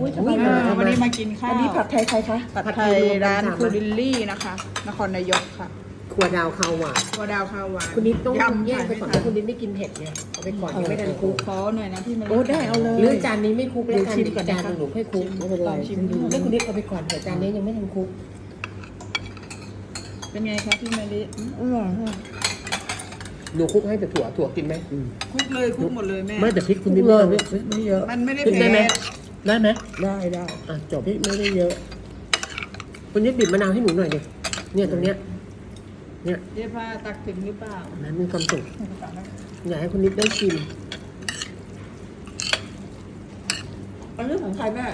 อุ้ยทำไมอุ้ยมามาวันนี้มากินข้าวอันนี้ผัดไทยใครคะผัดไทยร้านคูลิลลี่นะคะ นครนายกค่ะครัวดาวข้าวหวานตัวดาวข้าวหวานคุณนิดต้องยำแยกไปก่อนเพราะคุณนิดไม่กินเผ็ดไงเอาไปก่อนยังไม่ทันคลุกขอหน่อยนะพี่มาโอ้ได้เอาเลยหรือจานนี้ไม่คลุกแล้วกันเดี๋ยวชิมอีกก่อนจานนะคะหนึ่งหนูค่อยคลุกไม่เป็นไรชิมฉันดูแล้วคุณนิดเอาไปก่อนเดี๋ยวจานนี้ยังไม่ทันคลุก เป็นไงคะพี่มาริอร่อยค่ะหนูคลุกให้แต่ถั่วถั่วกินไหมคลุกเลยคลุกหมดเลยแม่ไม่แต่พริกคุณนิดเลไม่ยเอาไม่ไม่เยอะมันไม่ได้พริกได้เผ็ไหมด ได้ไหมได้ได้อะจบพริกไม่ได้เยอะ คุณนิดบีบมะนาวให้หนูหน่อยดิเนี่ยตรงเนี้ย เนี่ยเดี๋ยวพาตักถึงหรือเปล่านั้นมีความสุขอยากให้คุณนิดได้ชิมอันนี้ของใครแม่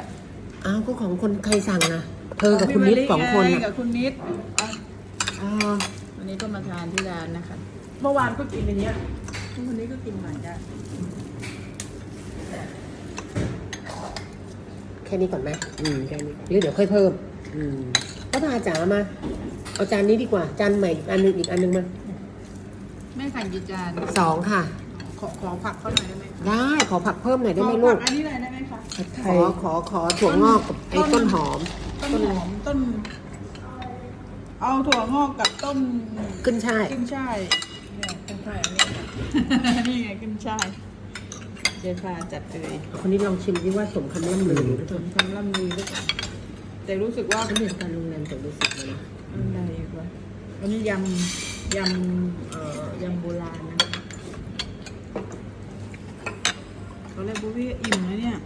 อ้าวก็ของคนใครสั่งนะเธอกับคุณนิดสองคนพี่น่ะกับคุณนิดอะอ่าวันนี้ก็มาทานที่ร้านนะคะ เมื่อวานก็กินอย่างเงี้ยวันนี้ก็กินเหมือนกัน ค่นี้ก่อนไหมอืมแค่นี้หรือเดี๋ยวค่อยเพิ่มอืมป้าพาจ๋ามา เอาจานนี้ดีกว่า จานใหม่อีกอันหนึงอีกอันหนึงมาแม่สั่งกี่จานสองค่ะ ขอขอผักเขาหน่อยได้ไหมคะได้ ขอผักเพิ่มหน่อยได้ไหมขอลูผักอันนี้เลยได้ไหมคะ ผัดไทขอยขอขอถั่วงอกกับไอ้ต้นหอม ต้นหอมต้น เอาถั่วงอกกับต้นขึ้นช่ายขึ้นช่ายเนี่ยขึ้นช่ายอันนี้ นี่ไงขึ้นช่าย เดี๋ยวพาจัดเลยคนนี้ลองชิมดิว่าสมคำล่ำลือหรือเปผล่ามทำล่ำลือด้วยกันแต่รู้สึกว่าเขาเรียนการโรงแรมแต่รู้สึกเลยนะอะไรวะวันนี้ยำยำเอ่อยำโบราณนะตอนแรกพวกพี่อิ่มนะเนี่ย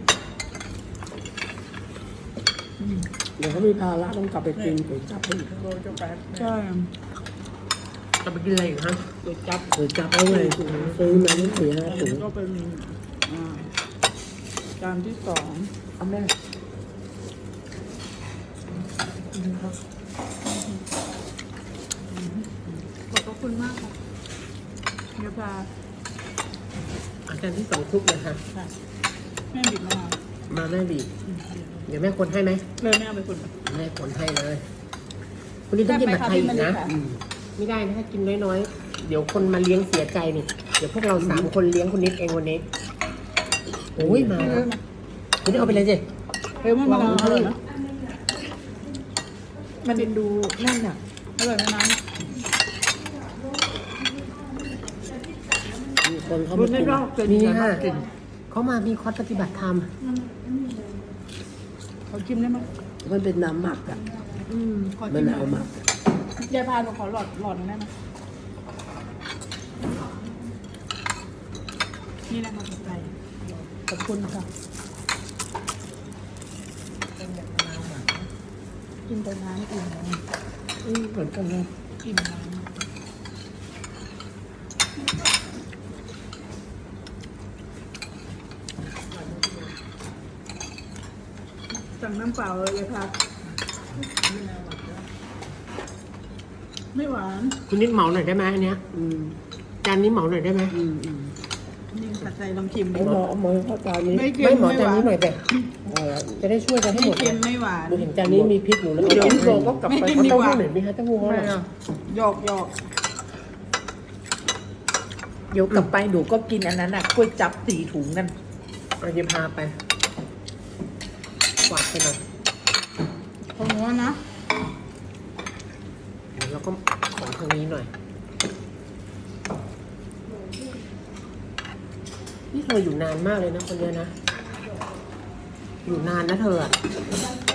อืมเดี๋ยวเขามีภาระต้องกลับไปกินก๋วยจั๊บให้อีกใช่จะไปกินอะไรอีกฮะก๋วยจั๊บก๋วยจั๊บเอาไงซื้อมาไม่สี่ห้าอันถุงนี้ก็เป็นอ่า จานที่สองเอาแม่ขอบพระคุณมากค่ะเดี๋ยวพาอาจารย์ที่สองคลุกเลยค่ะ ค่ะแม่บิดมะนาวมาแม่บีบเดี๋ยวแม่คนให้ไหมเลยแม่เอาไปคนแม่คนให้เลยคุณนี่ต้องกินผัดไทยอีกนะค่ะอืมไม่ได้นะถ้ากินน้อยๆ เดี๋ยวคนมาเลี้ยงเสียใจนี่ เดี๋ยวพวกเราสามคนเลี้ยงคุณนิดเองวันนี้โอ้ยมาแล้วคุณนี่เอาไปเลยสิเฮ้ยมันมะนาวอร่อยนะมันดูนั่นอะอร่อยไหมน้มีคนเขาำมาไม่กินรอบเกินนี่จะค่ะกินเขามามีคอร์สปฏิบัติธรรมเขาจิ้มได้ไหมมันเป็นน้ำหมักอะอืมขอมัจิ้นมเอาหมักยายพาหนูขอหลอดหลอดหนึ่งได้ไหมนี่นะคะผัดไทย ขอบคุณค่ะกินแต่น้ำอิ่มแล้วอืมเหมือนกันเลยอิ่มน้ำสั่งน้ำเปล่าเลยยายพาไม่หวาน คุณนิดเหมาหน่อยได้ไหมอันเนี้ยอืมจานนี้เหมาหน่อยได้ไหมอืมอืมนี่ ผัดไทยลองชิมไอ้ดิหมอหมอเข้าจานนี้ไม่เค็ไม่มเหมาไม่หจานวานนี้หน่อยแต่เอาละจะได้ช่วยกันให้ไม่หมดเค็มไม่หวาน ดูถึงจานนี้มีพริกหนูแล้วเดี๋ยวเอาพี่โบก็กลับไปไม่กินเอาดีเต้ากว่าหู้หน่อยไหมคะเต้าหู้ไม่เหรอเอาหยอกหยอกเดี๋ยวกลับไปหนูก็กินอันนั้นอะก๋วยจั๊บสี่ถุงนั่นเอาเดี๋ยวพาไปกวาดไปหน่อยของหนูนะแล้วก็ขอทางนี้หน่อย นี่เธออยู่นานมากเลยนะคนเนี้ยนะ อยู่นานนะเธออะ